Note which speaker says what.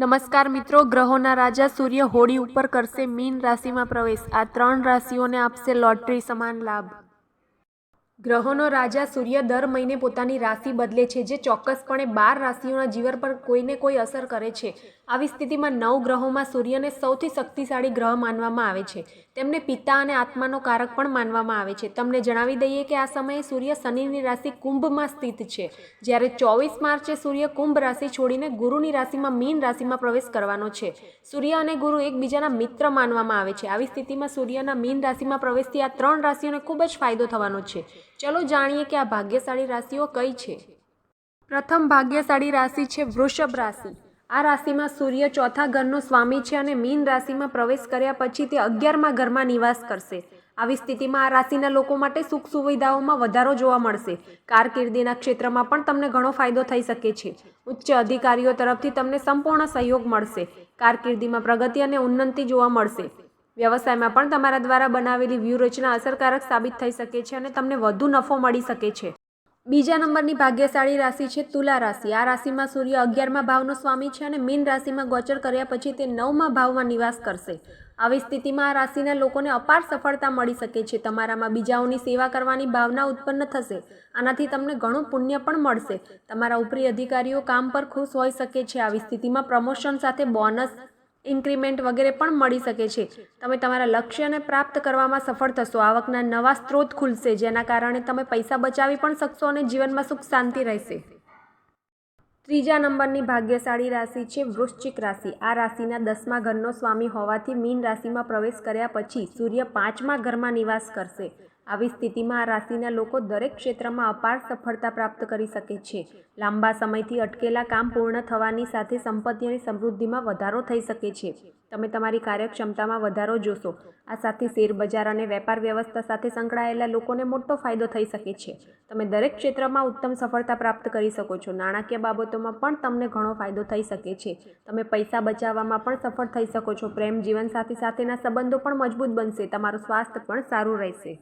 Speaker 1: નમસ્કાર મિત્રો, ગ્રહોના રાજા સૂર્ય હોળી ઉપર કરશે મીન રાશિમાં પ્રવેશ. આ ત્રણ રાશિઓને આપશે લોટરી સમાન લાભ. ગ્રહોનો રાજા સૂર્ય દર મહિને પોતાની રાશિ બદલે છે, જે ચોક્કસપણે બાર રાશિઓના જીવન પર કોઈને કોઈ અસર કરે છે. આવી સ્થિતિમાં નવ ગ્રહોમાં સૂર્યને સૌથી શક્તિશાળી ગ્રહ માનવામાં આવે છે. તેમને પિતા અને આત્માનો કારક પણ માનવામાં આવે છે. તમને જણાવી દઈએ કે આ સમયે સૂર્ય શનિની રાશિ કુંભમાં સ્થિત છે. જ્યારે ચોવીસ માર્ચે સૂર્ય કુંભ રાશિ છોડીને ગુરુની રાશિમાં મીન રાશિમાં પ્રવેશ કરવાનો છે. સૂર્ય અને ગુરુ એકબીજાના મિત્ર માનવામાં આવે છે. આવી સ્થિતિમાં સૂર્યના મીન રાશિમાં પ્રવેશથી આ ત્રણ રાશિઓને ખૂબ જ ફાયદો થવાનો છે. ચલો જાણીએ કે આ ભાગ્યશાળી રાશિઓ કઈ છે. પ્રથમ ભાગ્યશાળી રાશિ છે વૃષભ રાશિ. આ રાશિમાં સૂર્ય ચોથા ઘરનો સ્વામી છે અને મીન રાશિમાં પ્રવેશ કર્યા પછી તે અગિયારમાં ઘરમાં નિવાસ કરશે. આવી સ્થિતિમાં આ રાશિના લોકો માટે સુખ સુવિધાઓમાં વધારો જોવા મળશે. કારકિર્દીના ક્ષેત્રમાં પણ તમને ઘણો ફાયદો થઈ શકે છે. ઉચ્ચ અધિકારીઓ તરફથી તમને સંપૂર્ણ સહયોગ મળશે. કારકિર્દીમાં પ્રગતિ અને ઉન્નતિ જોવા મળશે. વ્યવસાયમાં પણ તમારા દ્વારા બનાવેલી વ્યૂહરચના અસરકારક સાબિત થઈ શકે છે અને તમને વધુ નફો મળી શકે છે. બીજા નંબરની ભાગ્યશાળી રાશિ છે તુલા રાશિ. આ રાશિમાં સૂર્ય અગિયારમાં ભાવનો સ્વામી છે અને મીન રાશિમાં ગોચર કર્યા પછી તે નવમાં ભાવમાં નિવાસ કરશે. આવી સ્થિતિમાં આ રાશિના લોકોને અપાર સફળતા મળી શકે છે. તમારામાં બીજાઓની સેવા કરવાની ભાવના ઉત્પન્ન થશે. આનાથી તમને ઘણું પુણ્ય પણ મળશે. તમારા ઉપરી અધિકારીઓ કામ પર ખુશ હોઈ શકે છે. આવી સ્થિતિમાં પ્રમોશન સાથે બોનસ ઇન્ક્રીમેન્ટ વગેરે પણ મળી શકે છે. તમે તમારા લક્ષ્યને પ્રાપ્ત કરવામાં સફળ થશો. આવકના નવા સ્ત્રોત ખુલશે, જેના કારણે તમે પૈસા બચાવી પણ શકશો અને જીવનમાં સુખ શાંતિ રહેશે. ત્રીજા નંબરની ભાગ્યશાળી રાશિ છે વૃશ્ચિક રાશિ. આ રાશિના દસમા ઘરનો સ્વામી હોવાથી મીન રાશિમાં પ્રવેશ કર્યા પછી સૂર્ય પાંચમા ઘરમાં નિવાસ કરશે. આવી સ્થિતિમાં આ રાશિના લોકો દરેક ક્ષેત્રમાં અપાર સફળતા પ્રાપ્ત કરી શકે છે. લાંબા સમયથી અટકેલા કામ પૂર્ણ થવાની સાથે સંપત્તિ અને સમૃદ્ધિમાં વધારો થઈ શકે છે. તમે તમારી કાર્યક્ષમતામાં વધારો જોશો. આ સાથે શેરબજાર અને વેપાર વ્યવસ્થા સાથે સંકળાયેલા લોકોને મોટો ફાયદો થઈ શકે છે. તમે દરેક ક્ષેત્રમાં ઉત્તમ સફળતા પ્રાપ્ત કરી શકો છો. નાણાકીય બાબતોમાં પણ તમને ઘણો ફાયદો થઈ શકે છે. તમે પૈસા બચાવવામાં પણ સફળ થઈ શકો છો. પ્રેમ જીવનસાથી સાથેના સંબંધો પણ મજબૂત બનશે. તમારું સ્વાસ્થ્ય પણ સારું રહેશે.